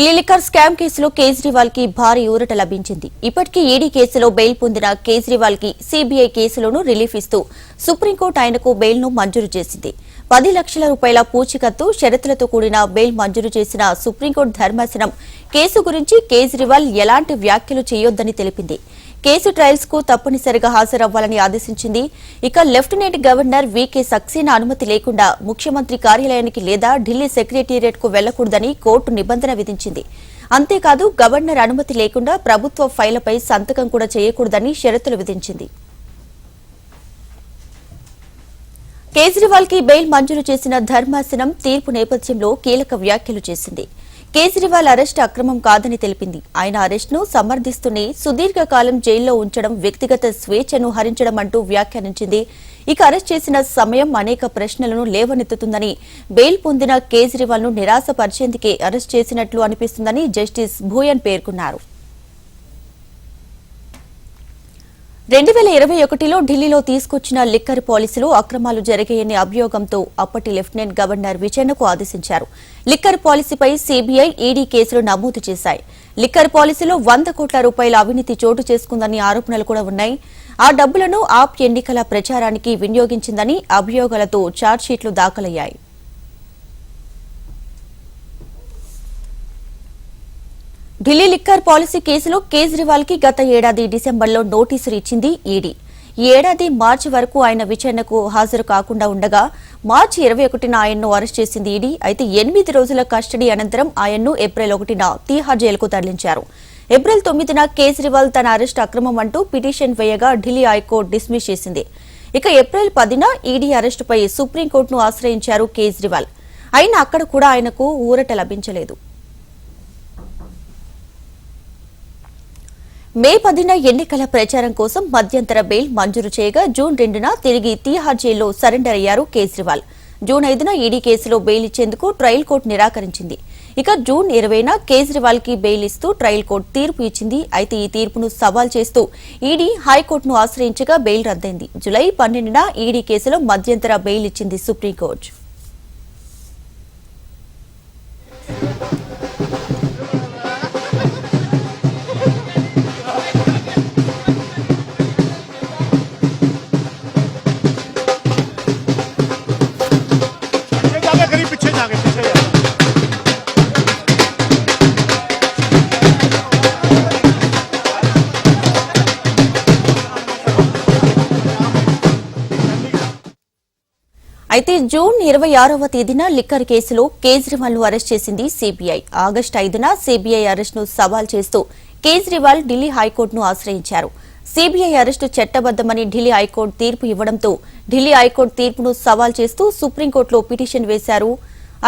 Delhi liquor scam కేసులో కేజ్రీవాల్కి భారీ ఊరట లభించింది. ఇప్పటికీ ఈడీ కేసులో బెయిల్ పొందిన కేజ్రీవాల్కి సీబీఐ కేసులోనూ రిలీఫ్ ఇస్తూ సుప్రీంకోర్టు ఆయనకు బెయిల్ను మంజూరు చేసింది. పది లక్షల రూపాయల పూచికత్తు షరతులతో కూడిన బెయిల్ మంజూరు చేసిన సుప్రీంకోర్టు ధర్మాసనం కేసు గురించి కేజ్రీవాల్ ఎలాంటి వ్యాఖ్యలు చేయొద్దని తెలిపింది. కేసు ట్రయల్స్కు తప్పనిసరిగా హాజరవ్వాలని ఆదేశించింది. ఇక లెఫ్టినెంట్ గవర్నర్ వికే సక్సేనా అనుమతి లేకుండా ముఖ్యమంత్రి కార్యాలయానికి లేదా ఢిల్లీ సెక్రటేరియట్కు వెళ్ళకూడదని కోర్టు నిబంధన విధించింది. అంతేకాదు గవర్నర్ అనుమతి లేకుండా ప్రభుత్వ ఫైళ్ళపై సంతకం కూడా చేయకూడదని షరతులు విధించింది. కేజ్రీవాల్కి బెయిల్ మంజూరు చేసిన ధర్మాసనం తీర్పు నేపథ్యంలో కీలక వ్యాఖ్యలు చేసింది. కేజ్రీవాల్ అరెస్ట్ అక్రమం కాదని తెలిపింది. ఆయన అరెస్ట్ను సమర్థిస్తూనే సుదీర్ఘకాలం జైల్లో ఉంచడం వ్యక్తిగత స్వేచ్ఛను హరించడం అంటూ వ్యాఖ్యానించింది. ఇక అరెస్ట్ చేసిన సమయం అనేక ప్రశ్నలను లేవనెత్తుతుందని బెయిల్ పొందిన కేజ్రీవాల్ను నిరాశపరిచేందుకే అరెస్ట్ చేసినట్లు అనిపిస్తుందని జస్టిస్ భూయన్ పేర్కొన్నారు. రెండు వేల ఇరవై ఒకటిలో ఢిల్లీలో తీసుకొచ్చిన లిక్కర్ పాలసీలో అక్రమాలు జరిగాయనే అభియోగంతో అప్పటి లెఫ్టినెంట్ గవర్నర్ విచారణకు ఆదేశించారు. లిక్కర్ పాలసీపై సీబీఐ ఈడీ కేసులు నమోదు చేశాయి. లిక్కర్ పాలసీలో వంద కోట్ల రూపాయల అవినీతి చోటు చేసుకుందని ఆరోపణలు కూడా ఉన్నాయి. ఆ డబ్బులను ఆప్ ఎన్నికల ప్రచారానికి వినియోగించిందని అభియోగాలతో ఛార్జ్షీట్లు దాఖలయ్యాయి. ఢిల్లీ లిక్కర్ పాలసీ కేసులో కేజ్రీవాల్కి గత ఏడాది డిసెంబర్లో నోటీసులు ఇచ్చింది ఈడీ. ఈ ఏడాది మార్చి వరకు ఆయన విచారణకు హాజరు కాకుండా ఉండగా మార్చి ఇరవై ఒకటిన ఆయన్ను అరెస్ట్ చేసింది ఈడీ. అయితే ఎనిమిది రోజుల కస్టడీ అనంతరం ఆయన్ను ఏప్రిల్ ఒకటిన తీహార్ జైలుకు తరలించారు. ఏప్రిల్ తొమ్మిదిన కేజ్రీవాల్ తన అరెస్ట్ అక్రమం అంటూ పిటిషన్ వేయగా ఢిల్లీ హైకోర్టు డిస్మిస్ చేసింది. ఇక ఏప్రిల్ పదిన ఈడీ అరెస్టుపై సుప్రీంకోర్టును ఆశ్రయించారు కేజ్రీవాల్. అయినా అక్కడ కూడా ఆయనకు ఊరట లభించలేదు. మే పదిన ఎన్నికల ప్రచారం కోసం మధ్యంతర బెయిల్ మంజూరు చేయగా జూన్ రెండున తిరిగి తీహార్ జైల్లో సరెండర్ అయ్యారు కేజ్రీవాల్. జూన్ ఐదున ఈడీ కేసులో బెయిల్ ఇచ్చేందుకు ట్రయల్ కోర్టు నిరాకరించింది. ఇక జూన్ ఇరవైన కేజ్రీవాల్కి బెయిల్ ఇస్తూ ట్రయల్ కోర్టు తీర్పు ఇచ్చింది. అయితే ఈ తీర్పును సవాల్ చేస్తూ ఈడీ హైకోర్టును ఆశ్రయించగా బెయిల్ రద్దయింది. జులై పన్నెండున ఈడీ కేసులో మధ్యంతర బెయిల్ ఇచ్చింది సుప్రీంకోర్టు. అయితే జూన్ ఇరవై ఆరవ తేదీన లిక్కర్ కేసులో కేజ్రీవాల్ను అరెస్ట్ చేసింది సిబిఐ. ఆగస్టు ఐదున సిబిఐ అరెస్టును సవాల్ చేస్తూ కేజ్రీవాల్ ఢిల్లీ హైకోర్టును ఆశ్రయించారు. సిబిఐ అరెస్టు చట్టబద్దమని ఢిల్లీ హైకోర్టు తీర్పు ఇవ్వడంతో ఢిల్లీ హైకోర్టు తీర్పును సవాల్ చేస్తూ సుప్రీంకోర్టులో పిటిషన్ వేశారు.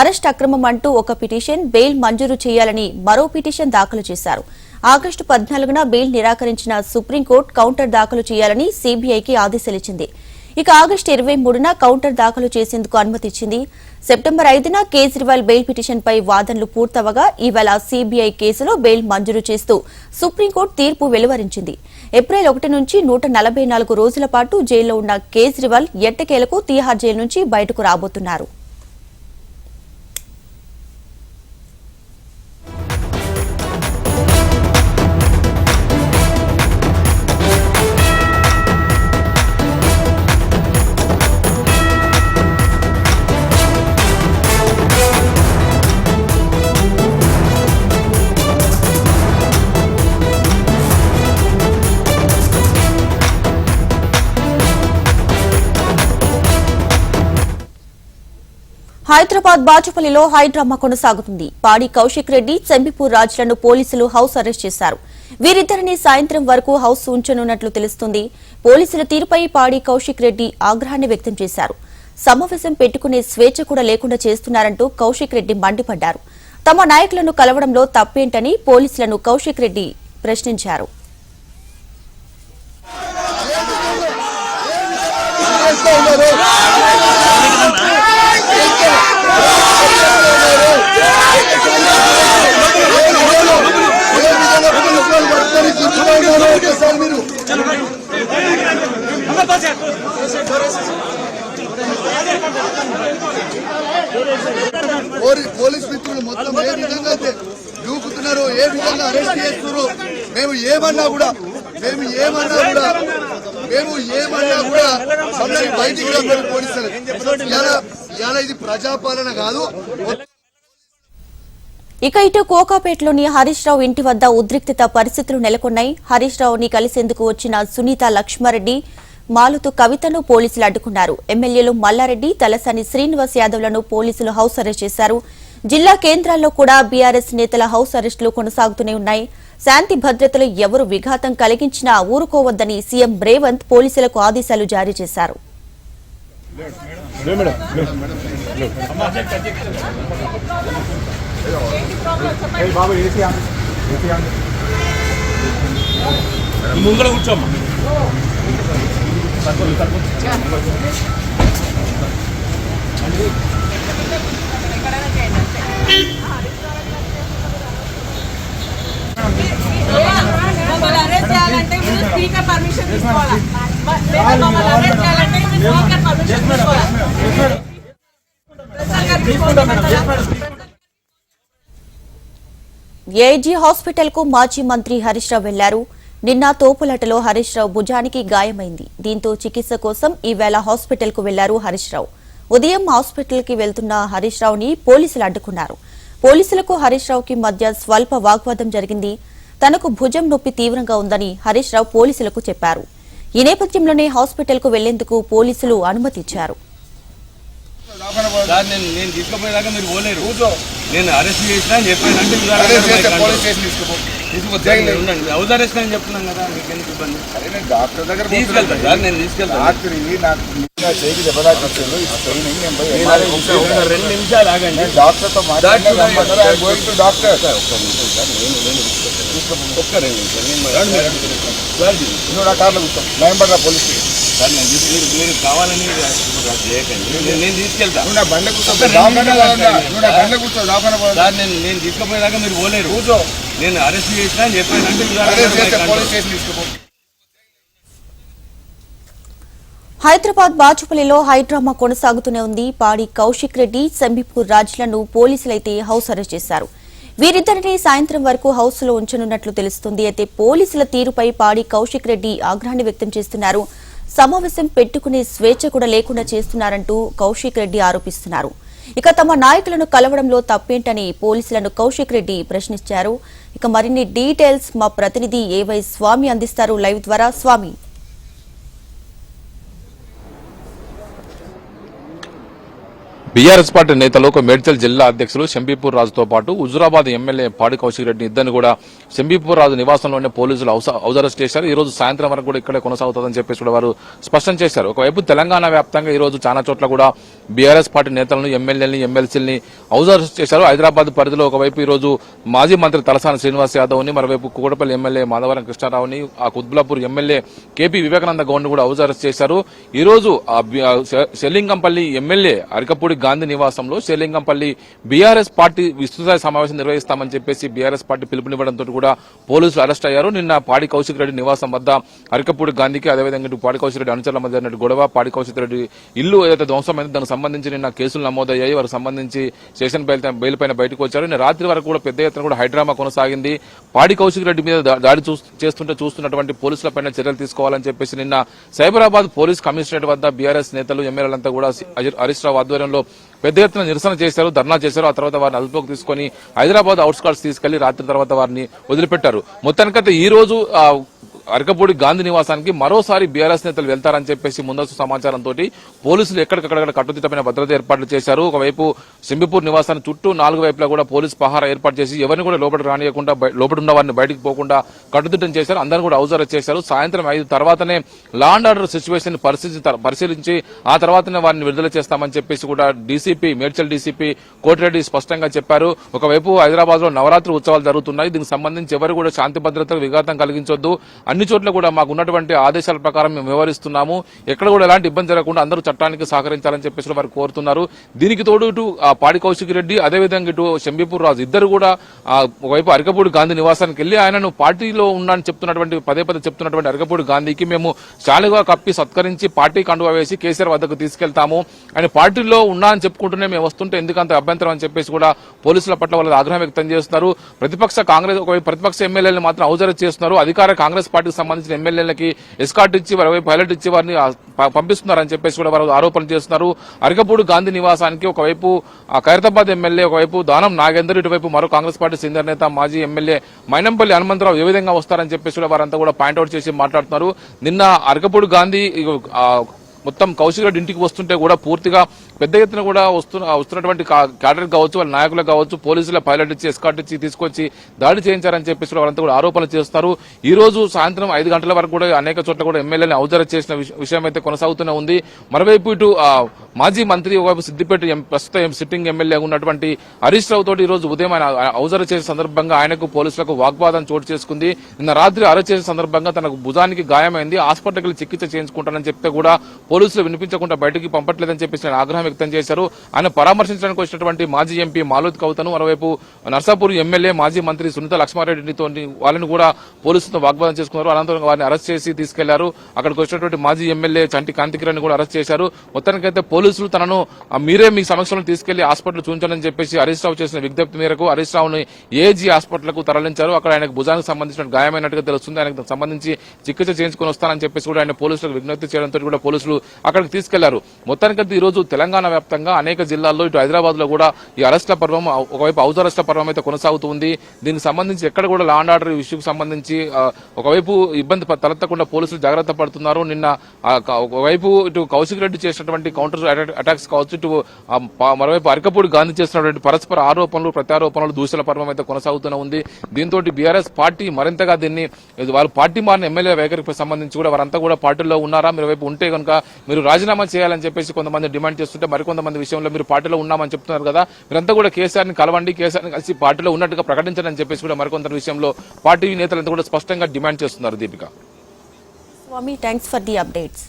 అరెస్ట్ అక్రమం అంటూ ఒక పిటిషన్ బెయిల్ మంజూరు చేయాలని మరో పిటిషన్ దాఖలు చేశారు. ఆగస్టు పద్నాలుగున బెయిల్ నిరాకరించిన సుప్రీంకోర్టు కౌంటర్ దాఖలు చేయాలని సిబిఐకి ఆదేశాలిచ్చింది. ఇక ఆగస్టు ఇరవై మూడున కౌంటర్ దాఖలు చేసేందుకు అనుమతిచ్చింది సెప్టెంబర్ ఐదున కేజ్రీవాల్ బెయిల్ పిటిషన్పై వాదనలు పూర్తవగా ఈవేళ సీబీఐ కేసులో బెయిల్ మంజూరు చేస్తూ సుప్రీంకోర్టు తీర్పు వెలువరించింది. ఏప్రిల్ ఒకటి నుంచి నూట నలభై నాలుగు రోజుల పాటు జైల్లో ఉన్న కేజ్రీవాల్ ఎట్టకేలకు తీహార్ జైలు నుంచి బయటకు రాబోతున్నారు. హైదరాబాద్ బాచుపల్లిలో హైడ్రామా కొనసాగుతుంది. పాడి కౌశిక్ రెడ్డి చెంబిపూర్ రాజులను పోలీసులు హౌస్ అరెస్ట్ చేశారు. వీరిద్దరిని సాయంత్రం వరకు హౌస్ ఉంచనున్నట్లు తెలుస్తుంది. పోలీసుల తీరుపై పాడి కౌశిక్ రెడ్డి ఆగ్రహాన్ని వ్యక్తం చేశారు. సమావేశం పెట్టుకునే స్వేచ్ఛ కూడా లేకుండా చేస్తున్నారంటూ కౌశిక్ రెడ్డి మండిపడ్డారు. తమ నాయకులను కలవడంలో తప్పేంటని పోలీసులను కౌశిక్ రెడ్డి ప్రశ్నించారు సార్ మీరు పోలీ- పోలీస్ మిత్రులు మొత్తం ఏ విధంగా అయితే అరెస్ట్ చేస్తున్నారు మేము ఏమన్నా కూడా మేము ఏమన్నా కూడా మేము ఏమన్నా కూడా మమ్మల్ని బయటికి పోలీసులు. ఇలా ఇది ప్రజాపాలన కాదు. ఇక ఇటు కోకాపేటలోని హరీష్ రావు ఇంటి వద్ద ఉద్రిక్తత పరిస్థితులు నెలకొన్నాయి. హరీష్ రావుని కలిసేందుకు వచ్చిన సునీత లక్ష్మారెడ్డి మాలుతు కవితను పోలీసులు అడ్డుకున్నారు. ఎమ్మెల్యేలు మల్లారెడ్డి తలసాని శ్రీనివాస్ యాదవ్లను పోలీసులు హౌస్ అరెస్ట్ చేశారు. జిల్లా కేంద్రాల్లో కూడా బీఆర్ఎస్ నేతల హౌస్ అరెస్టులు కొనసాగుతూనే ఉన్నాయి. శాంతి భద్రతలు ఎవరు విఘాతం కలిగించినా ఊరుకోవద్దని సీఎం రేవంత్ పోలీసులకు ఆదేశాలు జారీ చేశారు. ముంగడ కూర్చోమ్మా మమ్మల్ని అరెస్ట్ చేయాలంటే మీరు స్పీకర్ పర్మిషన్ తీసుకోవాలా లేదా మమ్మల్ని అరెస్ట్ చేయాలంటే మీరు స్పీకర్ పర్మిషన్ తీసుకోవాలా ఏజీ హాస్పిటల్కు మాజీ మంత్రి హరీష్ రావు వెళ్ళారు. నిన్న తోపులటలో హరీష్ రావు భుజానికి గాయమైంది. దీంతో చికిత్స కోసం ఈవేళ హాస్పిటల్కు వెళ్ళారు హరీష్ రావు. ఉదయం హాస్పిటల్కి వెళ్తున్న హరీష్ రావుని పోలీసులు అడ్డుకున్నారు. పోలీసులకు హరీష్ రావుకి మధ్య స్వల్ప వాగ్వాదం జరిగింది. తనకు భుజం నొప్పి తీవ్రంగా ఉందని హరీష్ రావు పోలీసులకు చెప్పారు. ఈ నేపథ్యంలోనే హాస్పిటల్కు వెళ్ళేందుకు పోలీసులు అనుమతిచ్చారు. సార్ నేను నేను తీసుకుపోయేదాకా మీరు పోలేరు. నేను అరెస్ట్ చేసినా అని చెప్పాను. అంటే మీరు అరెస్ట్ హౌస్ అని చెప్తున్నాను కదా మీకు ఎందుకు ఇబ్బంది? అరే నేను డాక్టర్ దగ్గర తీసుకెళ్తా. సార్ నేను తీసుకెళ్తాను. రెండు నిమిషాలు ఆగండి. డాక్టర్తో. సార్ ఒక్క రెండు నిమిషాలు. నేను కార్లో కూర్చో. నయంబర్ పోలీస్ సార్ నేను తీసు- మీరు మీరు కావాలని ఇప్పుడు అది చేయకండి నేను- నేను తీసుకెళ్తా. నువ్వు నా బండ కూర్చో ఒక్క రెండు దవాఖాన నిమిషాలు పోవాలా? ఆగండి. నువ్వు నా బండ కూర్చో దవాఖాన పోవాలా? సార్ నేను నేను తీసుకుపోయేదాకా మీరు పోలేరు. కూర్చో. నేను అరెస్ట్ చేసినా అని చెప్పాను అంటే మీరు అరెస్ట్ చేస్తే అరెస్ట్ పోలీస్ స్టేషన్ తీసుకోపో. హైదరాబాద్ బాచుపల్లిలో హైడ్రామా కొనసాగుతూనే ఉంది. పాడి కౌశిక్ రెడ్డి సంబిపూర్ రాజులను పోలీసులైతే హౌస్ అరెస్ట్ చేశారు. వీరిద్దరిని సాయంత్రం వరకు హౌస్లో ఉంచనున్నట్లు తెలుస్తుంది. అయితే పోలీసుల తీరుపై పాడి కౌశిక్ రెడ్డి ఆగ్రహాన్ని వ్యక్తం చేస్తున్నారు. సమావేశం పెట్టుకునే స్వేచ్ఛ కూడా లేకుండా చేస్తున్నారంటూ కౌశిక్ రెడ్డి ఆరోపిస్తున్నారు. ఇక తమ నాయకులను కలవడంలో తప్పేంటని పోలీసులను కౌశిక్ రెడ్డి ప్రశ్నించారు. ఇక మరిన్ని డీటెయిల్స్ మా ప్రతినిధి ఏవై స్వామి అందిస్తారు లైవ్ ద్వారా. స్వామి బీఆర్ఎస్ పార్టీ నేతలు ఒక మేడ్చల్ జిల్లా అధ్యక్షులు శంబీపూర్ రాజుతో పాటు హుజురాబాద్ ఎమ్మెల్యే పాడి కౌశిక్ రెడ్డిని ఇద్దరిని కూడా శంబీపూర్ రాజు నివాసంలోనే పోలీసులు హౌస్- అరెస్ట్ చేశారు. ఈ రోజు సాయంత్రం వరకు కూడా ఇక్కడే కొనసాగుతుందని చెప్పేసి కూడా వారు స్పష్టం చేశారు. ఒకవైపు తెలంగాణ వ్యాప్తంగా ఈ రోజు చాలా చోట్ల కూడా బీఆర్ఎస్ పార్టీ నేతలను ఎమ్మెల్యేలని ఎమ్మెల్సీని హౌస్ అరెస్ట్ చేశారు. హైదరాబాద్ పరిధిలో ఒకవైపు ఈ రోజు మాజీ మంత్రి తలసాని శ్రీనివాస్ యాదవ్ని మరోవైపు కూడపల్లి ఎమ్మెల్యే మాధవరం కృష్ణారావుని ఆ కుత్బులాపూర్ ఎమ్మెల్యే కేపీ వివేకానంద గౌడ్ కూడా హౌస్ అరెస్ట్ చేశారు. ఈ రోజు సెల్లింగంపల్లి ఎమ్మెల్యే అరికపూడి గాంధీ నివాసంలో శ్రీలింగంపల్లి బీఆర్ఎస్ పార్టీ విస్తృత సమావేశం నిర్వహిస్తామని చెప్పేసి బీఆర్ఎస్ పార్టీ పిలుపునివ్వడంతో కూడా పోలీసులు అరెస్ట్ అయ్యారు. నిన్న పాడి కౌశిక్ రెడ్డి నివాసం వద్ద అరికపూడి గాంధీకి అదేవిధంగా ఇటు పాడి కౌశిక్ రెడ్డి అనుచరుల మధ్య జరిగిన గొడవ పాడి కౌశిక్ రెడ్డి ఇల్లు ఏదైతే ధ్వంసమైందో దానికి సంబంధించి నిన్న కేసులు నమోదయ్యాయి. వారికి సంబంధించి స్టేషన్ బయలు బెయిల్ పైన బయటకు వచ్చారు. నిన్న రాత్రి వరకు కూడా పెద్ద ఎత్తున కూడా హైడ్రామా కొనసాగింది. పాడి కౌశిక్ రెడ్డి మీద దా- దాడి చేస్తుంటే చూస్తున్నటువంటి పోలీసులపైన చర్యలు తీసుకోవాలని చెప్పేసి నిన్న సైబరాబాద్ పోలీస్ కమిషనరేట్ వద్ద బీఆర్ఎస్ నేతలు ఎమ్మెల్యేలంతా కూడా హరీష్ రావు ఆధ్వర్యంలో పెద్ద ఎత్తున నిరసన చేశారు ధర్నా చేశారు. ఆ తర్వాత వారిని అదుపులోకి తీసుకొని హైదరాబాద్ అవుట్స్కాట్స్ తీసుకెళ్ళి రాత్రి తర్వాత వారిని వదిలిపెట్టారు. మొత్తానికైతే ఈ రోజు అరకపూడి గాంధీ నివాసానికి మరోసారి బీఆర్ఎస్ నేతలు వెళ్తారని చెప్పేసి ముందస్తు సమాచారంతో పోలీసులు ఎక్కడికక్కడ కట్టుదిట్టమైన భద్రత ఏర్పాట్లు చేశారు. ఒకవైపు సింబిపూర్ నివాసాన్ని చుట్టూ నాలుగు వైపులా కూడా పోలీస్ పహారా ఏర్పాటు చేసి ఎవరిని కూడా లోపలికి రానియకుండా లోపల ఉన్న వారిని బయటికి పోకుండా కట్టుదిట్టం చేశారు. అందరూ కూడా అవసరం చేశారు. సాయంత్రం ఐదు తర్వాతనే లాండ్ ఆర్డర్ సిచ్యువేషన్ పరిస్థితి పరిశీలించి ఆ తర్వాతనే వారిని విడుదల చేస్తామని చెప్పేసి కూడా డీసీపీ మేడ్చల్ డీసీపీ కోటిరెడ్డి స్పష్టంగా చెప్పారు. ఒకవైపు హైదరాబాద్లో నవరాత్రి ఉత్సవాలు జరుగుతున్నాయి. దీనికి సంబంధించి ఎవరు కూడా శాంతి భద్రతకు విఘాతం కలిగించొద్దు. అన్ని చోట్ల కూడా మాకు ఉన్నటువంటి ఆదేశాల ప్రకారం మేము వ్యవహరిస్తున్నాము. ఎక్కడ కూడా ఎలాంటి ఇబ్బంది జరగకుండా అందరూ చట్టానికి సహకరించాలని చెప్పేసి వారు కోరుతున్నారు. దీనికి తోడు ఇటు పాడి కౌశిక్ రెడ్డి అదేవిధంగా ఇటు శంబీపూర్ రాజు ఇద్దరు కూడా వైపు ఒకవైపు అరకపూడి గాంధీ నివాసానికి వెళ్ళి ఆయనను పార్టీలో ఉన్నాను చెప్తున్నటువంటి పదే పదే చెప్తున్నటువంటి అరకపూడి గాంధీకి మేము శాలుగా కప్పి సత్కరించి పార్టీ కండువా వేసి కేసీఆర్ వద్దకు తీసుకెళ్తాము. ఆయన పార్టీలో ఉన్నా అని చెప్పుకుంటూనే మేము వస్తుంటే ఎందుకంత అభ్యంతరం అని చెప్పేసి కూడా పోలీసుల పట్ల వాళ్ళు ఆగ్రహం వ్యక్తం చేస్తున్నారు. ప్రతిపక్ష కాంగ్రెస్ ఒకవైపు ప్రతిపక్ష ఎమ్మెల్యేలను మాత్రం ఔజరత్ చేస్తున్నారు. అధికార కాంగ్రెస్ పార్టీకి సంబంధించిన ఎమ్మెల్యేలకి ఎస్కాట్ ఇచ్చి వారి పైలట్ ఇచ్చి వారిని పంపిస్తున్నారని చెప్పేసి కూడా వారు ఆరోపణలు చేస్తున్నారు. అరకపూడి గాంధీ నివాసానికి ఒకవైపు ఖైరతాబాద్ ఎమ్మెల్యే ఒకవైపు దానం నాగేందర్ ఇటువైపు మరో కాంగ్రెస్ పార్టీ సీనియర్ నేత మాజీ ఎమ్మెల్యే మైనంపల్లి హనుమంతరావు ఏ విధంగా వస్తారని చెప్పేసి కూడా వారంతా కూడా పాయింట్అవుట్ చేసి మాట్లాడుతున్నారు. నిన్న అరకపూడి గాంధీ మొత్తం కౌశిక్ రెడ్డి ఇంటికి వస్తుంటే కూడా పూర్తిగా పెద్ద ఎత్తున కూడా వస్తున్న వస్తున్నటువంటి క్యాడర్ కావచ్చు వాళ్ళ నాయకులు కావచ్చు పోలీసుల పైలట్ ఇచ్చి ఎస్కాట్ ఇచ్చి తీసుకొచ్చి దాడి చేయించారని చెప్పేసి వాళ్ళంతా కూడా ఆరోపణలు చేస్తారు. ఈ రోజు సాయంత్రం ఐదు గంటల వరకు కూడా అనేక చోట్ల కూడా ఎమ్మెల్యేని ఔదర చేసిన విష- విషయం అయితే కొనసాగుతూనే ఉంది. మరోవైపు ఇటు మాజీ మంత్రి ఒకవైపు సిద్దిపేట ప్రస్తుతం సిట్టింగ్ ఎమ్మెల్యే ఉన్నటువంటి హరీష్ రావు తోటి ఈ రోజు ఉదయం ఆయన ఔజర చేసిన సందర్భంగా ఆయనకు పోలీసులకు వాగ్వాదం చోటు చేసుకుంది. నిన్న రాత్రి అరెస్ట్ చేసిన సందర్భంగా తనకు భుజానికి గాయమైంది. హాస్పిటల్కి చికిత్స చేయించుకుంటానని చెప్తే కూడా పోలీసులు వినిపించకుండా బయటకు పంపట్లేదని చెప్పేసి ఆయన ఆగ్రహం వ్యక్తం చేశారు. ఆయన పరామర్శించడానికి వచ్చినటువంటి మాజీ ఎంపీ మాలోద్ కవితను మరోవైపు నర్సాపూర్ ఎమ్మెల్యే మాజీ మంత్రి సునీత లక్ష్మారెడ్డితో వాళ్ళని కూడా పోలీసులతో వాగ్వాదం చేసుకున్నారు. అనంతరం వారిని అరెస్ట్ చేసి తీసుకెళ్ళారు. అక్కడికి వచ్చినటువంటి మాజీ ఎమ్మెల్యే చంటి కాంతికిరణ్ కూడా అరెస్ట్ చేశారు. మొత్తానికైతే పోలీసులు తనను మీరే మీ సమక్షంలో తీసుకెళ్ళి హాస్పిటల్ చూంచాలని చెప్పేసి హరీష్ రావు చేసిన విజ్ఞప్తి మేరకు హరీష్ రావుని ఏజీ హాస్పిటల్కు తరలించారు. అక్కడ ఆయనకు భుజానికి సంబంధించిన గాయమైనట్టుగా తెలుస్తుంది. ఆయనకు సంబంధించి చికిత్స చేయించుకుని వస్తానని చెప్పేసి కూడా ఆయన పోలీసులకు విజ్ఞప్తి చేయడంతో కూడా పోలీసులు అక్కడికి తీసుకెళ్ళారు. మొత్తానికైతే ఈ రోజు తెలంగాణ వ్యాప్తంగా అనేక జిల్లాల్లో ఇటు హైదరాబాద్లో కూడా ఈ అరెస్ట్ల పర్వం ఒకవైపు హౌస్ అరెస్ట్ల పర్వం అయితే కొనసాగుతుంది. దీనికి సంబంధించి ఎక్కడ కూడా లా అండ్ ఆర్డర్ ఇష్యూకి సంబంధించి ఒకవైపు ఇబ్బంది తలెత్తకుండా పోలీసులు జాగ్రత్త పడుతున్నారు. నిన్న ఒకవైపు ఇటు కౌశిక్ రెడ్డి చేసినటువంటి కౌంటర్ అటాక్స్ కావచ్చు ఇటు మరోవైపు అరకపూడి గాంధీ చేసినటువంటి పరస్పర ఆరోపణలు ప్రత్యారోపణలు దూషణ పర్వం అయితే కొనసాగుతూనే ఉంది. దీంతో బీఆర్ఎస్ పార్టీ మరింతగా దీన్ని వాళ్ళు వాళ్ళ పార్టీ మారిన ఎమ్మెల్యే వైఖరికి సంబంధించి కూడా వారంతా కూడా పార్టీలో ఉన్నారా? మీరు వైపు ఉంటే కనుక మీరు రాజీనామా చేయాలని చెప్పేసి కొంతమంది డిమాండ్ చేస్తున్నారు. చేస్తుంటే మరికొంతమంది విషయంలో మీరు పార్టీలో ఉన్నామని చెప్తున్నారు కదా. మీరంతా కూడా కేసీఆర్ని కలవండి కేసీఆర్ని కలిసి పార్టీలో ఉన్నట్టుగా ప్రకటించండి అని చెప్పేసి కూడా మరికొంత విషయంలో పార్టీ నేతలంతా కూడా స్పష్టంగా డిమాండ్ చేస్తున్నారు Deepika. Swamy thanks for the updates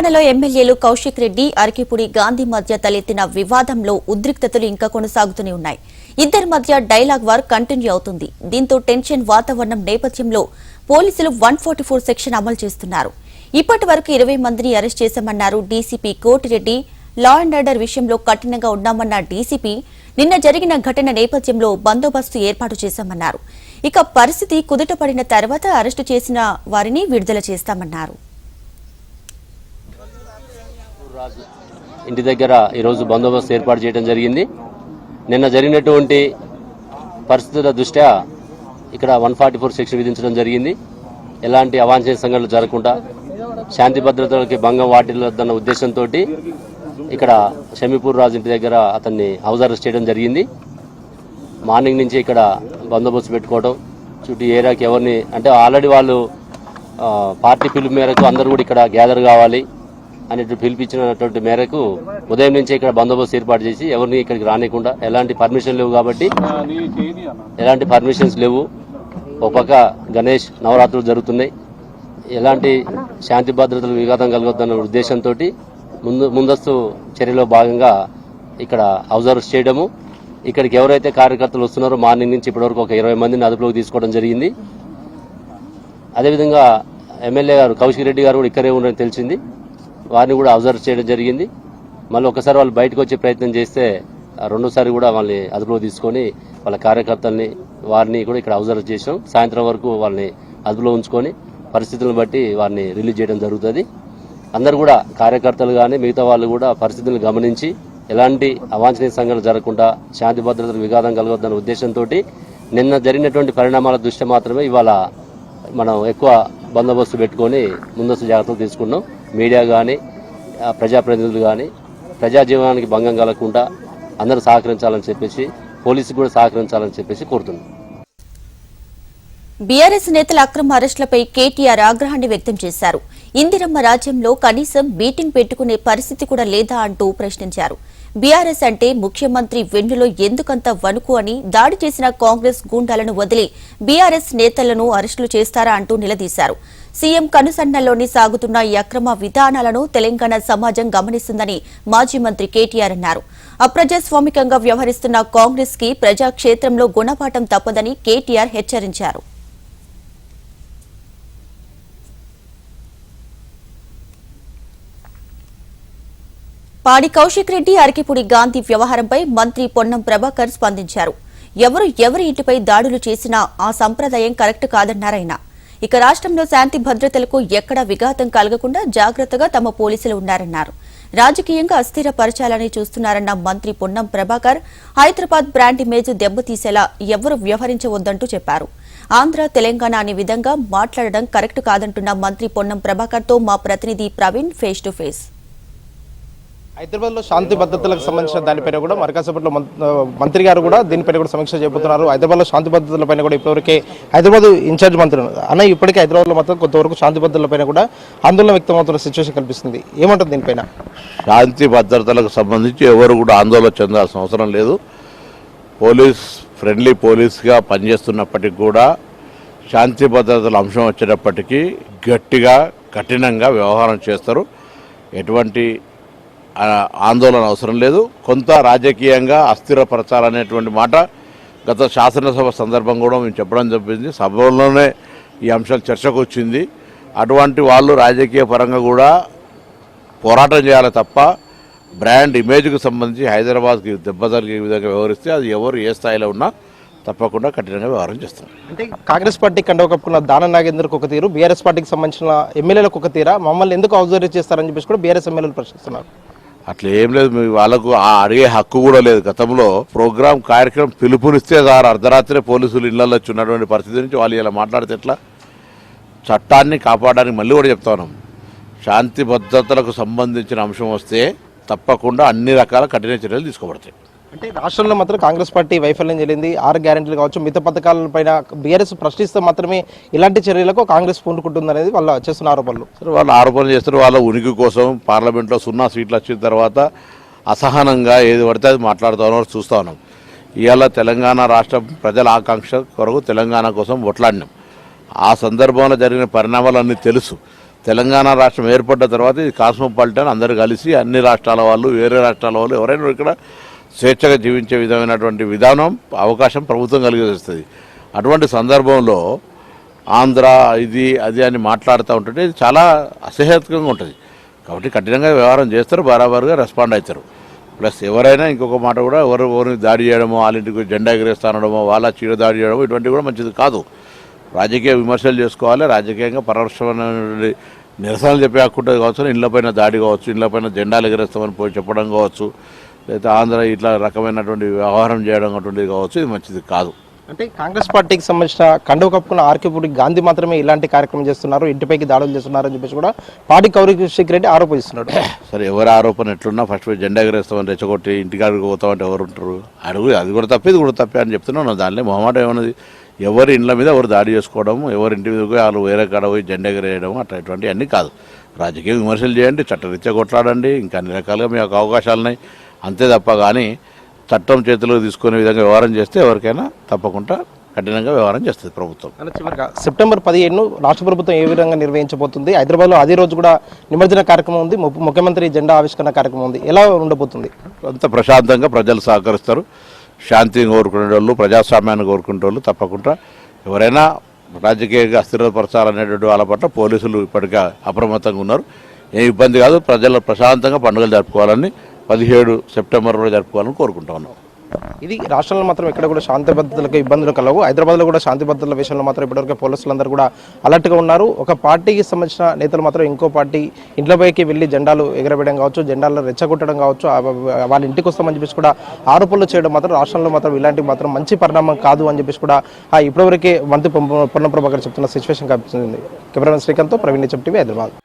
తెలంగాణలో ఎమ్మెల్యేలు కౌశిక్ రెడ్డి అరకిపుడి గాంధీ మధ్య తలెత్తిన వివాదంలో ఉద్రిక్తతలు ఇంకా కొనసాగుతూనే ఉన్నాయి. ఇద్దరి మధ్య డైలాగ్ వార్ కంటిన్యూ అవుతుంది. దీంతో టెన్షన్ వాతావరణం నేపథ్యంలో పోలీసులు వన్ సెక్షన్ అమలు చేస్తున్నారు. ఇప్పటి వరకు ఇరవై మందిని అరెస్ట్ చేశామన్నారు DCP Kotireddy. Law and order విషయంలో కఠినంగా ఉన్నామన్న డీసీపీ నిన్న జరిగిన ఘటన నేపథ్యంలో బందోబస్తు ఏర్పాటు చేశామన్నారు. ఇక పరిస్థితి కుదుటపడిన తర్వాత అరెస్టు చేసిన వారిని విడుదల చేస్తామన్నారు. ఇంటి దగ్గర ఈరోజు బందోబస్తు ఏర్పాటు చేయడం జరిగింది. నిన్న జరిగినటువంటి పరిస్థితుల దృష్ట్యా ఇక్కడ వన్ ఫార్టీ ఫోర్ సెక్షన్ విధించడం జరిగింది. ఎలాంటి అవాంఛనీయ సంఘటనలు జరగకుండా శాంతి భద్రతలకి భంగం వాటిల్లదన్న ఉద్దేశంతో ఇక్కడ షమీపూర్ రాజు ఇంటి దగ్గర అతన్ని హౌస్ అరెస్ట్ చేయడం జరిగింది. మార్నింగ్ నుంచి ఇక్కడ బందోబస్తు పెట్టుకోవడం చుట్టూ ఏరియాకి ఎవరిని అంటే ఆల్రెడీ వాళ్ళు పార్టీ పిలుపు మేరకు అందరూ కూడా ఇక్కడ గ్యాదర్ కావాలి. అనేటువంటి పిలిపించినటువంటి మేరకు ఉదయం నుంచి ఇక్కడ బందోబస్తు ఏర్పాటు చేసి ఎవరిని ఇక్కడికి రానికుండా ఎలాంటి పర్మిషన్ లేవు కాబట్టి ఎలాంటి పర్మిషన్స్ లేవు. ఒక పక్క గణేష్ నవరాత్రులు జరుగుతున్నాయి. ఎలాంటి శాంతి భద్రతలు విఘాతం కలగొద్దన్న ఉద్దేశంతో ముందు ముందస్తు చర్యలో భాగంగా ఇక్కడ అబ్జర్వ్ చేయడము. ఇక్కడికి ఎవరైతే కార్యకర్తలు వస్తున్నారో మార్నింగ్ నుంచి ఇప్పటివరకు ఒక ఇరవై మందిని అదుపులోకి తీసుకోవడం జరిగింది. అదేవిధంగా ఎమ్మెల్యే గారు కౌశిక్ రెడ్డి గారు కూడా ఇక్కడే ఉండని తెలిసింది. వారిని కూడా అబ్జర్వ్ చేయడం జరిగింది. మళ్ళీ ఒకసారి వాళ్ళు బయటకు వచ్చే ప్రయత్నం చేస్తే రెండోసారి కూడా వాళ్ళని అదుపులో తీసుకొని వాళ్ళ కార్యకర్తల్ని వారిని కూడా ఇక్కడ అబ్జర్వ్ చేసాం సాయంత్రం వరకు వాళ్ళని అదుపులో ఉంచుకొని పరిస్థితులను బట్టి వారిని రిలీజ్ చేయడం జరుగుతుంది. అందరు కూడా కార్యకర్తలు కానీ మిగతా వాళ్ళు కూడా పరిస్థితులను గమనించి ఎలాంటి అవాంఛనీయ సంఘటనలు జరగకుండా శాంతి భద్రతలకు విఘాతం కలగొద్దన్న ఉద్దేశంతో నిన్న జరిగినటువంటి పరిణామాల దృష్ట్యా మాత్రమే ఇవాళ మనం ఎక్కువ బందోబస్తు పెట్టుకొని ముందస్తు జాగ్రత్తలు తీసుకున్నాం. మీడియా కానీ ప్రజాప్రతినిధులు కానీ ప్రజా జీవనానికి భంగం కలగకుండా అందరూ సహకరించాలని చెప్పేసి పోలీసులు కూడా సహకరించాలని చెప్పేసి కోరుతున్నాం. బీఆర్ఎస్ నేతల అక్రమ అరెస్టులపై కేటీఆర్ ఆగ్రహాన్ని వ్యక్తం చేశారు. ఇందిరమ్మ రాజ్యంలో కనీసం మీటింగ్ పెట్టుకునే పరిస్థితి కూడా లేదా అంటూ ప్రశ్నించారు. బీఆర్ఎస్ అంటే ముఖ్యమంత్రి వెన్నులో ఎందుకంత వణుకు అని దాడి చేసిన కాంగ్రెస్ గూండాలను వదిలి బీఆర్ఎస్ నేతలను అరెస్టులు చేస్తారా అంటూ నిలదీశారు. సీఎం కనుసన్నల్లోని సాగుతున్న ఈ అక్రమ విధానాలను తెలంగాణ సమాజం గమనిస్తుందని మాజీ మంత్రి కేటీఆర్ అన్నారు. అప్రజాస్వామికంగా వ్యవహరిస్తున్న కాంగ్రెస్కి ప్రజాక్షేత్రంలో గుణపాఠం తప్పదని కేటీఆర్ హెచ్చరించారు. పాడి కౌశిక్ రెడ్డి అరకిపూడి గాంధీ వ్యవహారంపై మంత్రి పొన్నం ప్రభాకర్ స్పందించారు. ఎవరు ఎవరి ఇంటిపై దాడులు చేసినా ఆ సంప్రదాయం కరెక్ట్ కాదన్నారాయన ఇక రాష్ట్రంలో శాంతి భద్రతలకు ఎక్కడా విఘాతం కలగకుండా జాగ్రత్తగా తమ పోలీసులు ఉన్నారన్నారు. రాజకీయంగా అస్థిరపరచాలని చూస్తున్నారన్న మంత్రి పొన్నం ప్రభాకర్ హైదరాబాద్ బ్రాండ్ ఇమేజ్ దెబ్బతీసేలా ఎవరు వ్యవహరించవద్దంటూ చెప్పారు. ఆంధ్ర తెలంగాణ అనే విధంగా మాట్లాడడం కరెక్ట్ కాదంటున్న మంత్రి పొన్నం ప్రభాకర్తో మా ప్రతినిధి ప్రవీణ్ ఫేస్ టు ఫేస్ హైదరాబాద్లో శాంతి భద్రతలకు సంబంధించిన దానిపైన కూడా మరికాసేపట్లో మంత్రి గారు కూడా దీనిపైన కూడా సమీక్ష చేయబోతున్నారు. హైదరాబాద్లో శాంతి భద్రతలపైన కూడా ఇప్పటివరకే హైదరాబాద్ ఇన్ఛార్జ్ మంత్రి అన్న ఇప్పటికే హైదరాబాద్లో మాత్రం కొంతవరకు శాంతి భద్రతలపైన కూడా ఆందోళన వ్యక్తమవుతున్న సిచ్యువేషన్ కల్పిస్తుంది ఏమంటుంది దీనిపైన శాంతి భద్రతలకు సంబంధించి ఎవరు కూడా ఆందోళన చెందాల్సిన అవసరం లేదు. పోలీస్ ఫ్రెండ్లీ పోలీస్గా పనిచేస్తున్నప్పటికీ కూడా శాంతి భద్రతల అంశం వచ్చేటప్పటికీ గట్టిగా కఠినంగా వ్యవహారం చేస్తారు. ఎటువంటి ఆందోళన అవసరం లేదు. కొంత రాజకీయంగా అస్థిరపరచాలనేటువంటి మాట గత శాసనసభ సందర్భం కూడా మేము చెప్పడం చెప్పింది సభలోనే ఈ అంశాలు చర్చకు వచ్చింది అటువంటి వాళ్ళు రాజకీయ పరంగా కూడా పోరాటం చేయాలి తప్ప బ్రాండ్ ఇమేజ్కి సంబంధించి హైదరాబాద్కి దెబ్బ జరిగే విధంగా వ్యవహరిస్తే అది ఎవరు ఏ స్థాయిలో ఉన్నా తప్పకుండా కఠినంగా వ్యవహారం చేస్తారు. అంటే కాంగ్రెస్ పార్టీ కండవ కప్పుకున్న దాన నాగేందర్కి ఒక తీరు బీఆర్ఎస్ పార్టీకి సంబంధించిన ఎమ్మెల్యేలకు ఒక తీరా మమ్మల్ని ఎందుకు అబ్జర్వ్ చేస్తారని చెప్పేసి కూడా బీఆర్ఎస్ ఎమ్మెల్యేలు ప్రశ్నిస్తున్నారు. అట్లా ఏం లేదు మీ వాళ్ళకు ఆ అడిగే హక్కు కూడా లేదు. గతంలో ప్రోగ్రాం కార్యక్రమం పిలుపునిస్తే సార్ అర్ధరాత్రి పోలీసులు ఇళ్ళలో ఉన్నటువంటి పరిస్థితి నుంచి వాళ్ళు ఇలా మాట్లాడితే ఎట్లా? చట్టాన్ని కాపాడడానికి మళ్ళీ కూడా చెప్తా ఉన్నాం. శాంతి భద్రతలకు సంబంధించిన అంశం వస్తే తప్పకుండా అన్ని రకాల కఠిన చర్యలు తీసుకోబడతాయి. అంటే రాష్ట్రంలో మాత్రం కాంగ్రెస్ పార్టీ వైఫల్యం చెల్లింది ఆరు గ్యారెంటీలు కావచ్చు మిగతా పథకాలపైన బీఆర్ఎస్ ప్రశ్నిస్తే మాత్రమే ఇలాంటి చర్యలకు కాంగ్రెస్ పూనుకుంటుంది అనేది వాళ్ళు చేస్తున్న ఆరోపణలు. సరే వాళ్ళు ఆరోపణలు చేస్తారు వాళ్ళ ఉనికి కోసం పార్లమెంట్లో సున్నా సీట్లు వచ్చిన తర్వాత అసహనంగా ఏది పడితే అది మాట్లాడుతూ ఉన్నారు చూస్తూ ఉన్నాం. ఇవాళ తెలంగాణ రాష్ట్ర ప్రజల ఆకాంక్ష కొరకు తెలంగాణ కోసం ఒట్లాడినాం ఆ సందర్భంలో జరిగిన పరిణామాలన్నీ తెలుసు. తెలంగాణ రాష్ట్రం ఏర్పడ్డ తర్వాత ఇది కాస్మోపాలిటన్ అందరూ కలిసి అన్ని రాష్ట్రాల వాళ్ళు వేరే రాష్ట్రాల వాళ్ళు ఎవరైనా ఇక్కడ స్వేచ్ఛగా జీవించే విధమైనటువంటి విధానం అవకాశం ప్రభుత్వం కలిగిస్తుంది అటువంటి సందర్భంలో ఆంధ్ర ఇది అది అని మాట్లాడుతూ ఉంటుంటే ఇది చాలా అసహ్యకంగా ఉంటుంది. కాబట్టి కఠినంగా వ్యవహారం చేస్తారు బరాబరుగా రెస్పాండ్ అవుతారు. ప్లస్ ఎవరైనా ఇంకొక మాట కూడా ఎవరు ఎవరిని దాడి చేయడమో వాళ్ళింటికి జెండా జెండా ఎగరేస్తానడమో వాళ్ళ చీడ దాడి చేయడమో ఇటువంటివి కూడా మంచిది కాదు. రాజకీయ విమర్శలు చేసుకోవాలి రాజకీయంగా పరోక్షమైన నిరసనలు చెప్పే హక్కుంటుంది కావచ్చు ఇళ్ళపైన దాడి కావచ్చు ఇళ్ళపైన జెండాలు ఎగరేస్తామని పోయి చెప్పడం కావచ్చు. లేదా ఆంధ్ర ఇట్లా రకమైనటువంటి వ్యవహారం చేయడం అటువంటిది కావచ్చు ఇది మంచిది కాదు. అంటే కాంగ్రెస్ పార్టీకి సంబంధించిన కండువ కప్పుకున్న ఆర్కేపూడి గాంధీ మాత్రమే ఇలాంటి కార్యక్రమం చేస్తున్నారు ఇంటిపైకి దాడులు చేస్తున్నారు అని చెప్పేసి కూడా పార్టీ కౌరిశేఖర్ రెడ్డి ఆరోపిస్తున్నాడు సరే ఎవరి ఆరోపణ ఎట్లున్నా ఫస్ట్ జెండా ఎగరేస్తామని రెచ్చగొట్టి ఇంటికాడికి పోతామంటే ఎవరు ఉంటారు? అడుగు అది కూడా తప్పే ఇది కూడా తప్పే అని చెప్తున్నాను దానిలో మొహమాట ఏమన్నది? ఎవరి ఇండ్ల మీద ఎవరు దాడి చేసుకోవడం ఎవరి ఇంటి మీద పోయి వాళ్ళు వేరే కాడ పోయి జెండా ఎగరేయడం అట్లా కాదు. రాజకీయ విమర్శలు చేయండి చట్టరీత్యా కొట్లాడండి ఇంకా అన్ని రకాలుగా మీ యొక్క అవకాశాలు ఉన్నాయి అంతే తప్ప కానీ చట్టం చేతిలోకి తీసుకునే విధంగా వ్యవహారం చేస్తే ఎవరికైనా తప్పకుండా కఠినంగా వ్యవహారం చేస్తుంది ప్రభుత్వం. చివరిగా సెప్టెంబర్ పదిహేను రాష్ట్ర ప్రభుత్వం ఏ విధంగా నిర్వహించబోతుంది? హైదరాబాద్లో అదే రోజు కూడా నిమజ్జన కార్యక్రమం ఉంది ముఖ్యమంత్రి జెండా ఆవిష్కరణ కార్యక్రమం ఉంది. ఎలా ఉండబోతుంది? అంత ప్రశాంతంగా ప్రజలు సహకరిస్తారు. శాంతిని కోరుకునే వాళ్ళు ప్రజాస్వామ్యాన్ని కోరుకునే వాళ్ళు తప్పకుండా ఎవరైనా రాజకీయంగా అస్థిరపరచాలనేటువంటి వాళ్ళ పట్ల పోలీసులు ఇప్పటికే అప్రమత్తంగా ఉన్నారు. ఏ ఇబ్బంది కాదు ప్రజలు ప్రశాంతంగా పండుగలు జరుపుకోవాలని పదిహేడు సెప్టెంబర్లో జరుపుకోవాలని కోరుకుంటా ఉన్నాం. ఇది రాష్ట్రంలో మాత్రం ఎక్కడ కూడా శాంతి భద్రతలకు ఇబ్బందులు కలవు. హైదరాబాద్లో కూడా శాంతి భద్రతల విషయంలో మాత్రం ఇప్పటివరకు పోలీసులందరూ కూడా అలర్ట్గా ఉన్నారు. ఒక పార్టీకి సంబంధించిన నేతలు మాత్రం ఇంకో పార్టీ ఇంట్లోపైకి వెళ్ళి జెండాలు ఎగరవేయడం కావచ్చు జెండాలను రెచ్చగొట్టడం కావచ్చు వాళ్ళ ఇంటికి వస్తామని చెప్పేసి కూడా ఆరోపణలు చేయడం మాత్రం రాష్ట్రంలో మాత్రం ఇలాంటి మాత్రం మంచి పరిణామం కాదు అని చెప్పేసి కూడా ఇప్పటివరకే మంత్రి పొన్న ప్రభాకర్ చెప్తున్న సిచ్యువేషన్ కనిపిస్తుంది. కెమెరామెన్ శ్రీకాంత్తో ప్రవీణ్ హెచ్ఎం హైదరాబాద్.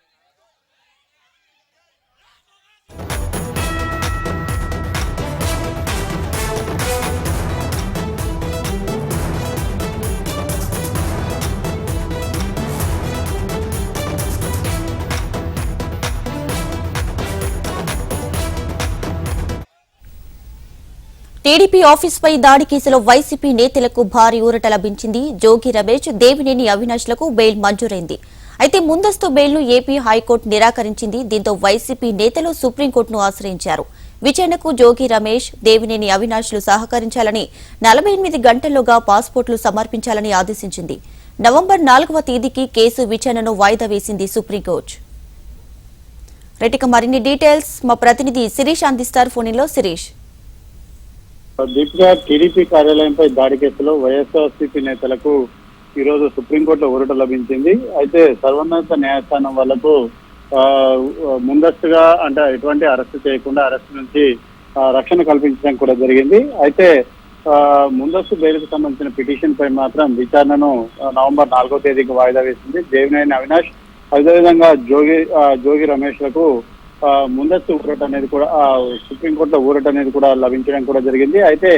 టీడీపీ ఆఫీసుపై దాడి కేసులో వైసీపీ నేతలకు భారీ ఊరట లభించింది. జోగి రమేష్ దేవినేని అవినాష్లకు బెయిల్ మంజూరైంది. అయితే ముందస్తు బెయిల్ను ఏపీ హైకోర్టు నిరాకరించింది. దీంతో వైసీపీ నేతలు సుప్రీంకోర్టును ఆశ్రయించారు. విచారణకు జోగి రమేష్ దేవినేని అవినాష్లు సహకరించాలని నలభై ఎనిమిది గంటల్లోగా పాస్పోర్టులు సమర్పించాలని ఆదేశించింది. నవంబర్ నాలుగవ తేదీకి కేసు విచారణను వాయిదా వేసింది సుప్రీంకోర్టు. రెటిక మరిన్ని డీటెయిల్స్ మా ప్రతినిధి శిరీష్ అందిస్తారు. ఫోన్లో శిరీష్. దీపిక టీడీపీ కార్యాలయంపై దాడి కేసులో వైఎస్ఆర్సీపీ నేతలకు ఈ రోజు సుప్రీంకోర్టులో ఊరట లభించింది. అయితే సర్వోన్నత న్యాయస్థానం వాళ్ళకు ఆ, ముందస్తుగా అంటే ఎటువంటి అరెస్ట్ చేయకుండా అరెస్ట్ నుంచి రక్షణ కల్పించడం కూడా జరిగింది. అయితే ఆ, ముందస్తు బెయిల్కు సంబంధించిన పిటిషన్ పై మాత్రం విచారణను నవంబర్ నాలుగో తేదీకి వాయిదా వేసింది. దేవినేని అవినాష్ అదేవిధంగా జోగి జోగి రమేష్లకు ముందస్తు ఊరట అనేది కూడా సుప్రీంకోర్టులో ఊరట అనేది కూడా లభించడం కూడా జరిగింది. అయితే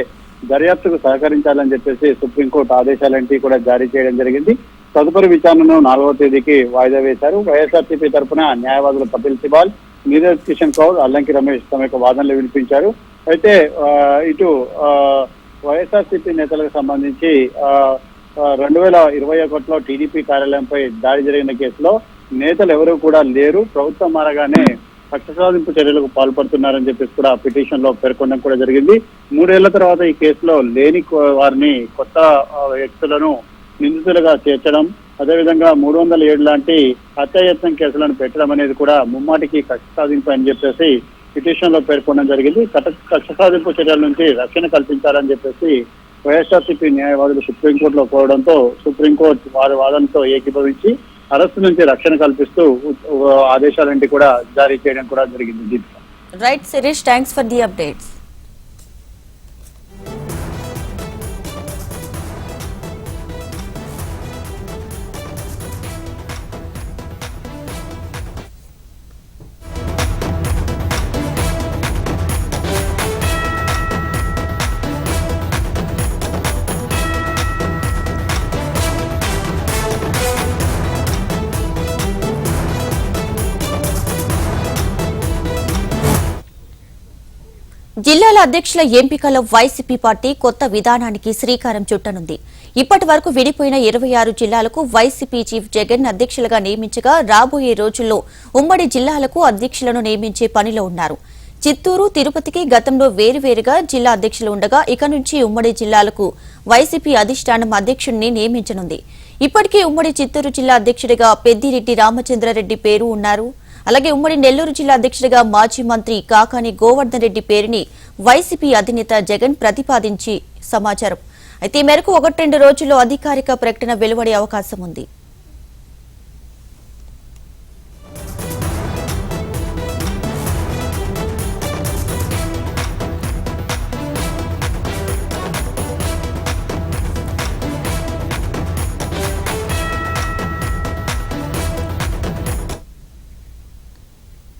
దర్యాప్తుకు సహకరించాలని చెప్పేసి సుప్రీంకోర్టు ఆదేశాలంటివి కూడా జారీ చేయడం జరిగింది. తదుపరి విచారణను నాలుగవ తేదీకి వాయిదా వేశారు. వైఎస్ఆర్సీపీ తరఫున న్యాయవాదులు కపిల్ సిబాల్ నీరజ్ కిషన్ కౌర్ అల్లంకి రమేష్ తమ యొక్క వాదనలు వినిపించారు. అయితే ఆ, ఇటు ఆ, వైఎస్ఆర్సీపీ నేతలకు సంబంధించి ఆ, రెండు వేల ఇరవై ఒకటిలో టీడీపీ కార్యాలయంపై దాడి జరిగిన కేసులో నేతలు ఎవరూ కూడా లేరు. ప్రభుత్వం మారగానే కక్ష సాధింపు చర్యలకు పాల్పడుతున్నారని చెప్పేసి కూడా పిటిషన్లో పేర్కొనడం కూడా జరిగింది. మూడేళ్ళ తర్వాత ఈ కేసులో లేని వారిని కొత్త వ్యక్తులను నిందితులుగా చేర్చడం అదేవిధంగా మూడు వందల ఏడు లాంటి హత్యాయత్నం కేసులను పెట్టడం అనేది కూడా ముమ్మాటికి కక్ష సాధింపు అని చెప్పేసి పిటిషన్లో పేర్కొనడం జరిగింది. కక్ష సాధింపు చర్యల నుంచి రక్షణ కల్పించాలని చెప్పేసి వైఎస్ఆర్సీపీ న్యాయవాదులు సుప్రీంకోర్టులో కోరడంతో సుప్రీంకోర్టు వారి వాదనతో ఏకీభవించి అరెస్టు నుంచి రక్షణ కల్పిస్తూ ఆదేశాలంటే కూడా జారీ చేయడం కూడా జరిగింది right Sirish thanks for the updates జిల్లాల అధ్యక్షుల ఎంపికలో వైసీపీ పార్టీ కొత్త విధానానికి శ్రీకారం చుట్టనుంది. ఇప్పటి వరకు విడిపోయిన ఇరవై ఆరు జిల్లాలకు వైసీపీ చీఫ్ జగన్ అధ్యక్షులుగా నియమించగా రాబోయే రోజుల్లో ఉమ్మడి జిల్లాలకు అధ్యక్షులను నియమించే పనిలో ఉన్నారు. చిత్తూరు తిరుపతికి గతంలో వేరువేరుగా జిల్లా అధ్యక్షులు ఉండగా ఇక నుంచి ఉమ్మడి జిల్లాలకు వైసీపీ అధిష్టానం అధ్యక్షుడిని నియమించనుంది. ఇప్పటికే ఉమ్మడి చిత్తూరు జిల్లా అధ్యక్షుడిగా పెద్దిరెడ్డి రామచంద్రారెడ్డి పేరు ఉన్నారు. అలాగే ఉమ్మడి నెల్లూరు జిల్లా అధ్యక్షుడిగా మాజీ మంత్రి కాకాని గోవర్ధన్ రెడ్డి పేరుని వైసీపీ అధినేత జగన్ ప్రతిపాదించి సమాచారం. అయితే ఈ మేరకు ఒకటి రెండు రోజుల్లో అధికారిక ప్రకటన వెలువడే అవకాశం ఉంది.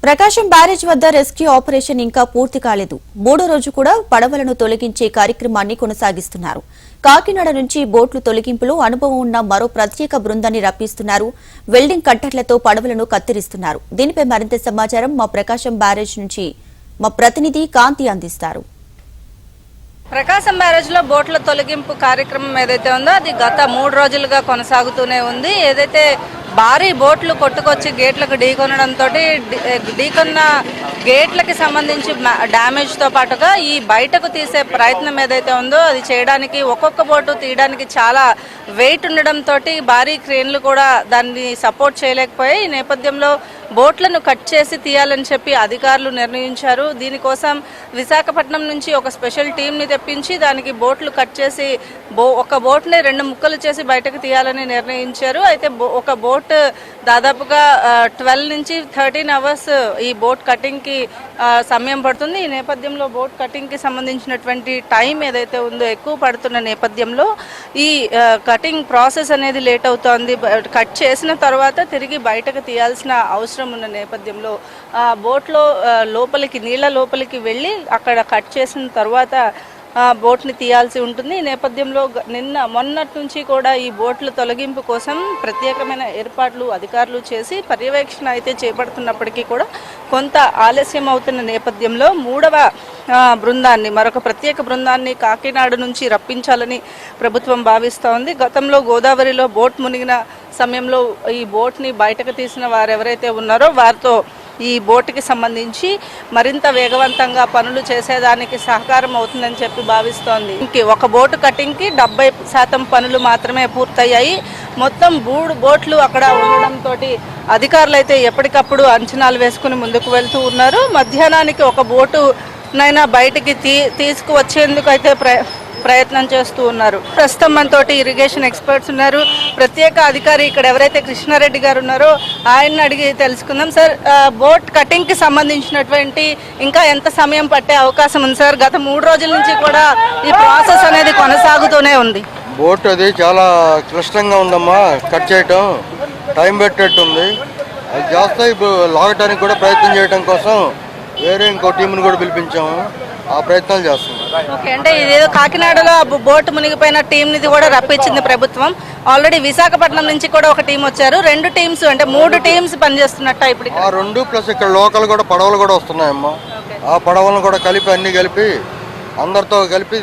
ప్రకాశం బ్యారేజ్ వద్ద రెస్క్యూ ఆపరేషన్ ఇంకా పూర్తి కాలేదు. మూడో రోజు కూడా పడవలను తొలగించే కార్యక్రమాన్ని కొనసాగిస్తున్నారు. కాకినాడ నుంచి బోట్లు తొలగింపులో అనుభవం ఉన్న మరో ప్రత్యేక బృందాన్ని రప్పిస్తున్నారు. వెల్డింగ్ కట్టర్లతో పడవలను కత్తిరిస్తున్నారు. దీనిపై మరింత సమాచారం మా ప్రకాశం బ్యారేజ్ నుంచి మా ప్రతినిధి కాంతి అందిస్తారు. ప్రకాశం బ్యారేజ్లో బోట్ల తొలగింపు కార్యక్రమం ఏదైతే ఉందో అది గత మూడు రోజులుగా కొనసాగుతూనే ఉంది. ఏదైతే భారీ బోట్లు కొట్టుకొచ్చి గేట్లకు ఢీకొనడంతో ఢీకొన్న గేట్లకి సంబంధించి డ్యామేజ్తో పాటుగా ఈ బయటకు తీసే ప్రయత్నం ఏదైతే ఉందో అది చేయడానికి ఒక్కొక్క బోటు తీయడానికి చాలా వెయిట్ ఉండడంతో భారీ క్రేన్లు కూడా దాన్ని సపోర్ట్ చేయలేకపోయాయి. ఈ నేపథ్యంలో బోట్లను కట్ చేసి తీయాలని చెప్పి అధికారులు నిర్ణయించారు. దీనికోసం విశాఖపట్నం నుంచి ఒక స్పెషల్ టీంని తెప్పించి దానికి బోట్లు కట్ చేసి బో ఒక బోట్ని రెండు ముక్కలు చేసి బయటకు తీయాలని నిర్ణయించారు. అయితే బో- ఒక బోట్ దాదాపుగా ట్వెల్వ్ నుంచి థర్టీన్ అవర్స్ ఈ బోట్ కటింగ్కి సమయం పడుతుంది. ఈ నేపథ్యంలో బోట్ కటింగ్కి సంబంధించినటువంటి టైం ఏదైతే ఉందో ఎక్కువ పడుతున్న నేపథ్యంలో ఈ కటింగ్ ప్రాసెస్ అనేది లేట్ అవుతోంది. కట్ చేసిన తర్వాత తిరిగి బయటకు తీయాల్సిన అవసరం ఉన్న నేపథ్యంలో ఆ బోట్లో లోపలికి నీళ్ళ లోపలికి వెళ్ళి అక్కడ కట్ చేసిన తర్వాత బోట్ని తీయాల్సి ఉంటుంది. ఈ నేపథ్యంలో నిన్న మొన్నటి నుంచి కూడా ఈ బోట్ల తొలగింపు కోసం ప్రత్యేకమైన ఏర్పాట్లు అధికారులు చేసి పర్యవేక్షణ అయితే చేపడుతున్నప్పటికీ కూడా కొంత ఆలస్యం అవుతున్న నేపథ్యంలో మూడవ బృందాన్ని మరొక ప్రత్యేక బృందాన్ని కాకినాడ నుంచి రప్పించాలని ప్రభుత్వం భావిస్తోంది. గతంలో గోదావరిలో బోట్ మునిగిన సమయంలో ఈ బోట్ని బయటకు తీసిన వారు ఎవరైతే ఉన్నారో వారితో ఈ బోటుకి సంబంధించి మరింత వేగవంతంగా పనులు చేసేదానికి సహకారం అవుతుందని చెప్పి భావిస్తోంది. ఇంకే ఒక బోటు కటింగ్కి డెబ్బై శాతం పనులు మాత్రమే పూర్తయ్యాయి. మొత్తం మూడు బోట్లు అక్కడ ఉండడంతో అధికారులు అయితే ఎప్పటికప్పుడు అంచనాలు వేసుకుని ముందుకు వెళ్తూ ఉన్నారు. మధ్యాహ్నానికి ఒక బోటు నైనా బయటికి తీ తీసుకువచ్చేందుకు అయితే ప్ర ప్రయత్నం చేస్తూ ఉన్నారు. ప్రస్తుతం మనతోటి ఇరిగేషన్ ఎక్స్పర్ట్స్ ఉన్నారు. ప్రత్యేక అధికారి ఇక్కడ ఎవరైతే కృష్ణారెడ్డి గారు ఉన్నారో ఆయన్ని అడిగి తెలుసుకుందాం. సార్ బోట్ కటింగ్కి సంబంధించినటువంటి ఇంకా ఎంత సమయం పట్టే అవకాశం ఉంది సార్? గత మూడు రోజుల నుంచి కూడా ఈ ప్రాసెస్ అనేది కొనసాగుతూనే ఉంది. బోట్ అది చాలా క్లిష్టంగా ఉందమ్మా. కట్ చేయటం టైం పెట్టేట్టుంది. అది చేస్తే ఇప్పుడు లాగటానికి కూడా ప్రయత్నం చేయడం కోసం వేరే ఇంకో టీంని కూడా పిలిపించాము. ఆ ప్రయత్నాలు చేస్తాం ఓకే అంటే ఇదేదో కాకినాడలో బోటు మునిగిపోయిన టీం ని కూడా రప్పించింది ప్రభుత్వం. ఆల్రెడీ విశాఖపట్నం నుంచి కూడా ఒక టీం వచ్చారు. రెండు టీమ్స్ అంటే మూడు టీమ్స్ పనిచేస్తున్నట్ట ఇప్పుడు రెండు ప్లస్ ఇక్కడ లోకల్ కూడా పడవలు కూడా వస్తున్నాయమ్మా. ఆ పడవలను కూడా కలిపి అన్ని కలిపి అందరితో కలిపి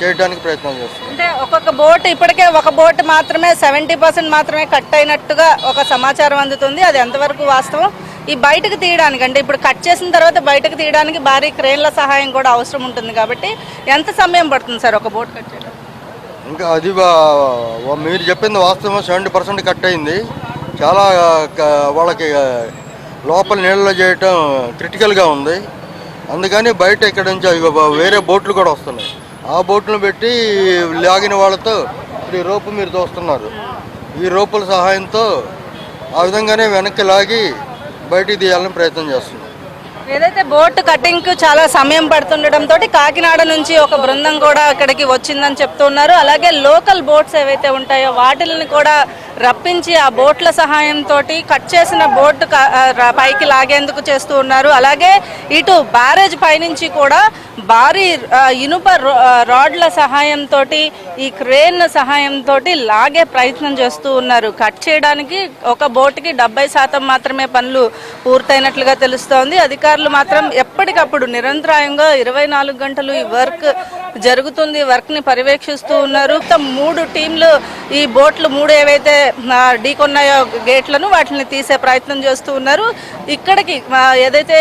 చేయడానికి ప్రయత్నం చేస్తున్నాం. అంటే ఒక్కొక్క బోట్ ఇప్పటికే ఒక బోట్ మాత్రమే సెవెంటీ పర్సెంట్ మాత్రమే కట్ అయినట్టుగా ఒక సమాచారం అందుతుంది. అది ఎంతవరకు వాస్తవం? ఈ బయటకు తీయడానికి అంటే ఇప్పుడు కట్ చేసిన తర్వాత బయటకు తీయడానికి భారీ క్రేన్ల సహాయం కూడా అవసరం ఉంటుంది కాబట్టి ఎంత సమయం పడుతుంది సార్ ఒక బోట్ కట్ చేయడం? ఇంకా అది మీరు చెప్పింది వాస్తవం సెవెంటీ పర్సెంట్ కట్ అయింది. చాలా వాళ్ళకి లోపల నీళ్ళలో చేయటం క్రిటికల్గా ఉంది. అందుకని బయట ఇక్కడ నుంచి వేరే బోట్లు కూడా వస్తున్నాయి. ఆ బోట్లను పెట్టి లాగిన వాళ్ళతో ఇప్పుడు ఈ రోపు మీరు చూస్తున్నారు. ఈ రోపుల సహాయంతో ఆ విధంగానే వెనక్కి లాగి బయటికి తీయాలని ప్రయత్నం చేస్తున్నాం. ఏదైతే బోట్ కటింగ్కు చాలా సమయం పడుతుండటంతో కాకినాడ నుంచి ఒక బృందం కూడా ఇక్కడికి వచ్చిందని చెప్తున్నారు. అలాగే లోకల్ బోట్స్ ఏవైతే ఉంటాయో వాటిని కూడా రప్పించి ఆ బోట్ల సహాయంతో కట్ చేసిన బోట్ పైకి లాగేందుకు చేస్తూ ఉన్నారు. అలాగే ఇటు బ్యారేజ్ పైనుంచి కూడా భారీ ఇనుప రో- రాడ్ల సహాయంతో ఈ క్రేన్ సహాయంతో లాగే ప్రయత్నం చేస్తూ ఉన్నారు. కట్ చేయడానికి ఒక బోట్కి డెబ్బై శాతం మాత్రమే పనులు పూర్తయినట్లుగా తెలుస్తోంది. అధికారులు మాత్రం ఎప్పటికప్పుడు నిరంతరాయంగా ఇరవై నాలుగు గంటలు ఈ వర్క్ జరుగుతుంది వర్క్ని పర్యవేక్షిస్తూ ఉన్నారు. మూడు టీంలు ఈ బోట్లు మూడు ఏవైతే ఢీకొన్నాయో గేట్లను వాటిని తీసే ప్రయత్నం చేస్తూ ఉన్నారు. ఇక్కడికి ఏదైతే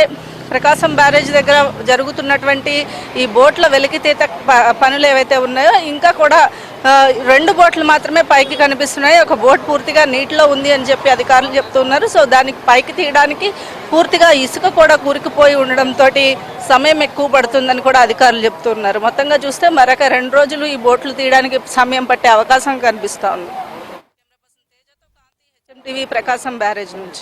ప్రకాశం బ్యారేజ్ దగ్గర జరుగుతున్నటువంటి ఈ బోట్ల వెలికితీత ప- పనులు ఏవైతే ఉన్నాయో ఇంకా కూడా రెండు బోట్లు మాత్రమే పైకి కనిపిస్తున్నాయి. ఒక బోట్ పూర్తిగా నీటిలో ఉంది అని చెప్పి అధికారులు చెప్తున్నారు. సో దానికి పైకి తీయడానికి పూర్తిగా ఇసుక కూడా కూరుకుపోయి ఉండడంతో సమయం ఎక్కువ పడుతుందని కూడా అధికారులు చెప్తున్నారు. మొత్తంగా చూస్తే మరొక రెండు రోజులు ఈ బోట్లు తీయడానికి సమయం పట్టే అవకాశం కనిపిస్తోంది టీవీ ప్రకాశం బ్యారేజ్ నుంచి.